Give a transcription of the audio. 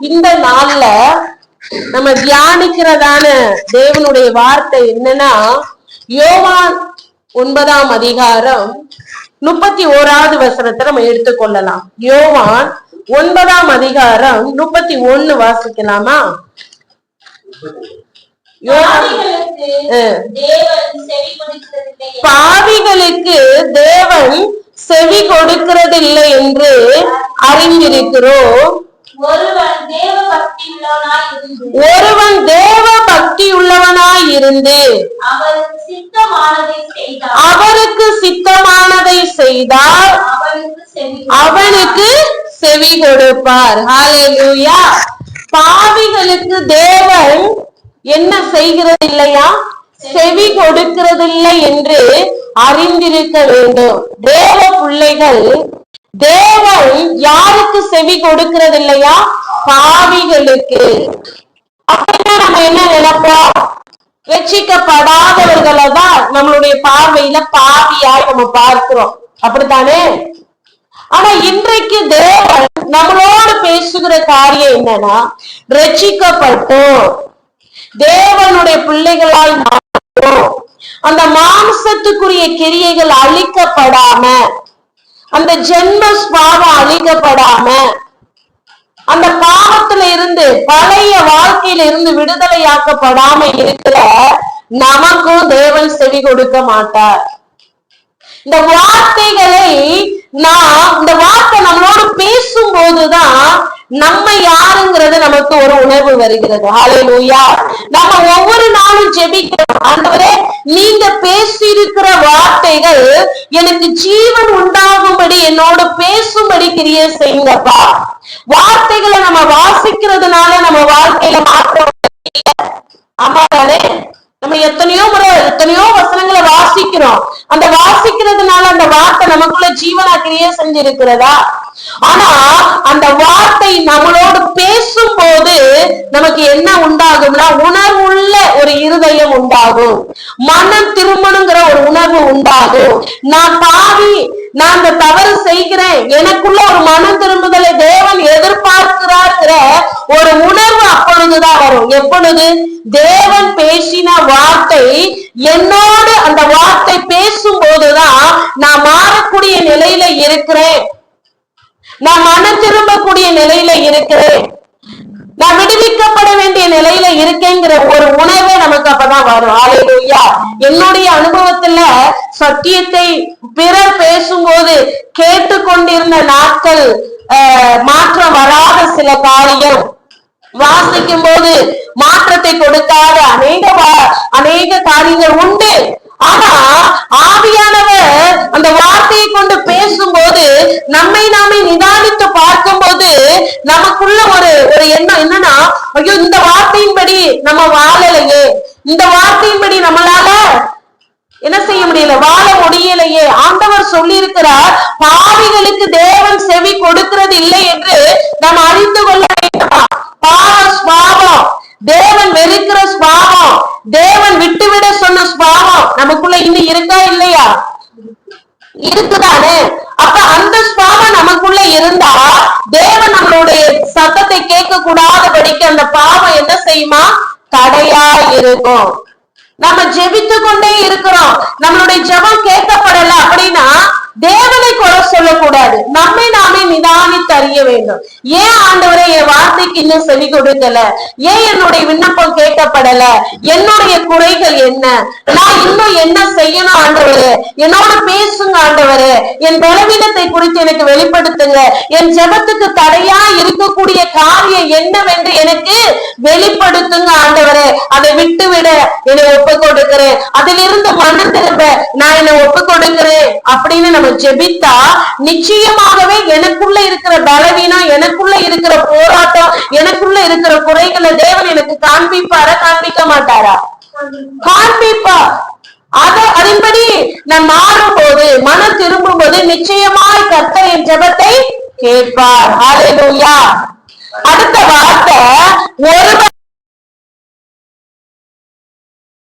இந்த நாள்ல நம்ம தியானிக்கிறதான தேவனுடைய வார்த்தை என்னன்னா யோவான் ஒன்பதாம் அதிகாரம் முப்பத்தி ஓராவது வசனத்தை நம்ம எடுத்துக்கொள்ளலாம் யோவான் ஒன்பதாம் அதிகாரம் முப்பத்தி ஒண்ணு வாசிக்கலாமா? பாவிகளுக்கு தேவன் செவி கொடுக்கிறதில்லை என்று. என்று அறிந்திருக்கிறோம். ஒருவன் தேவ பக்தி உள்ளவனாய் இருந்து அவருக்கு சித்தமானதை செய்தால் அவனுக்கு செவி கொடுப்பார். ஹalleluya பாவிகளுக்கு தேவன் என்ன செய்கிறது இல்லையா செவி கொடுக்கிறதில்லை என்று அறிந்திருக்க வேண்டும். தேவ பிள்ளைகள் தேவன் யாருக்கு செவி கொடுக்கிறதில்லையா? பாவிகளுக்கு. அப்படின்னா நம்ம என்ன நினைப்போம்? ரட்சிக்கப்படாதவர்களை தான் நம்மளுடைய பார்வையில பாவியாய் நம்ம பார்க்கிறோம். அப்படித்தானே? ஆனா இன்றைக்கு தேவன் நம்மளோடு பேசுகிற காரியம் என்னன்னா ரட்சிக்கப்பட்டோம். தேவனுடைய பிள்ளைகளாய் மாறும் அந்த மாம்சத்துக்குரிய கிரியைகள் அழிக்கப்படாம அந்த ஜென்ம ஸ்பாவம் அழிக்கப்படாம அந்த பாவத்துல இருந்து பழைய வாழ்க்கையில இருந்து விடுதலையாக்கப்படாம இருக்கிற நமக்கும் தேவன் செவி கொடுக்க மாட்டார். இந்த வார்த்தைகளை நான் இந்த வார்த்தை நம்மளோடு பேசும் போதுதான் நம்ம யாருங்கிறது நமக்கு ஒரு உணர்வு வருகிறது. ஹalleluya நம்ம ஒவ்வொரு நாளும் ஜெபிக்கிறோம். ஆண்டவரே நீங்க பேசியிருக்கிற வார்த்தைகள் எனக்கு ஜீவன் உண்டாகும்படி என்னோட பேசும்படி கிரிய செய்யுங்கப்பா. வார்த்தைகளை நம்ம வாசிக்கிறதுனால நம்ம வாழ்க்கையில மாற்றம் ஆமா தானே? நம்ம எத்தனையோ முறை எத்தனையோ வசனங்களை வாசிக்கிறோம். அந்த வாசிக்கிறதுனால அந்த வார்த்தை நமக்குள்ள ஜீவனா கிரியை செஞ்சிருக்கிறதா? ஆனா அந்த வார்த்தை நம்மளோடு பேசும்போது நமக்கு என்ன உண்டாகும்னா உணர்வுள்ள ஒரு இருதயம் உண்டாகும். மனம் திரும்பணுங்கிற ஒரு உணர்வு உண்டாகும். நான் பாவி நான் இந்த தவறு செய்கிறேன் எனக்குள்ள ஒரு மனம் திரும்புதலை தேவன் எதிர்பார்க்கிறார்கிற ஒரு உணர்வு அப்பொழுதுதான் வரும். எப்பொழுது? தேவன் பேசின வார்த்தை என்னோடு அந்த வார்த்தை பேசும்போதுதான் நான் மாறக்கூடிய நிலையில இருக்கிறேன். நான் மனம் திரும்பக்கூடிய நிலையில இருக்கிறேன். நான் விடுவிக்கப்பட வேண்டிய நிலையில இருக்கேங்கிற ஒரு உணர்வே நமக்கு அப்பதான் வரும். ஆலையா என்னுடைய அனுபவத்துல சத்தியத்தை பிறர் பேசும்போது கேட்டுக்கொண்டிருந்த நாட்கள் ஆஹ், மாற்றம் வராத சில காரியம். வாசிக்கும் போது மாற்றத்தை கொடுக்காத அநேக அநேக காரியங்கள் உண்டு. ஆனா ஆவியானவர் அந்த வார்த்தையை கொண்டு பேசும்போது நமக்குள்ள ஒரு ஒரு எண்ணம் என்னன்னா ஐயோ இந்த வார்த்தையின்படி நம்ம வாழலையே. இந்த வார்த்தையின்படி நம்மளால என்ன செய்ய முடியல? வாழ முடியலையே. ஆண்டவர் சொல்லி இருக்கிறார் பாவிகளுக்கு தேவன் செவி கொடுக்கிறது இல்லை என்று நம்ம அறிந்து கொள்ள வேண்டுமா பாவ ஸ்வாபம் தேவன் வெறுக்கிற ஸ்வாபம் தேவன் விட்டுவிட சொன்ன ஸ்வாபம் நமக்குள்ள இன்னும் இருக்கா இல்லையா இருக்குதானே? அப்ப அந்த ஸ்வாபம் நமக்குள்ள இருந்தா தேவன் நம்மளுடைய சத்தத்தை கேட்க கூடாதபடிக்கு அந்த பாவம் என்ன செய்யுமா? தடையா இருக்கும். நம்ம ஜெபித்து கொண்டே இருக்கிறோம். நம்மளுடைய ஜெபம் கேட்கப்படல அப்படின்னா தேவனை குறை சொல்லக்கூடாது நம்மை நாமே நிதானித்து அறிய வேண்டும். ஏன் ஆண்டவரே என் வார்த்தைக்கு இன்னும் செவி கொடுக்கல? ஏன் என்னுடைய விண்ணப்பம் கேட்கப்படல? என்னுடைய குறைகள் என்ன? நான் இன்னும் என்ன செய்யணும் ஆண்டவரே? என்னோட பேசுங்க ஆண்டவரே. என் பலவீனத்தை குறித்து எனக்கு வெளிப்படுத்துங்க. என் ஜபத்துக்கு தடையா இருக்கக்கூடிய காரியம் என்னவென்று எனக்கு வெளிப்படுத்துங்க ஆண்டவரே. அதை விட்டு விட என்னை ஒப்பு கொடுக்கிறேன் அதிலிருந்து மனம் திரும்ப. நான் என்னை ஒப்பு கொடுக்கிறேன் அப்படின்னு நம்ம ஜெபித்தா நிச்சயமாகவே எனக்குள்ள இருக்கிற பலவீனம் எனக்குள்ள இருக்கிற போராட்டம் எனக்குள்ள இருக்கிற குறைகளை தேவன் எனக்கு காண்பிப்பாரா காண்பிக்க மாட்டாரா? காண்பிப்பா. அத அதன்படி நான் மாறும் போது மனம் திரும்பும் போது நிச்சயமாய் கர்த்தர் என் ஜபத்தை கேட்பார். அடுத்த வார்த்தை ஒருவர்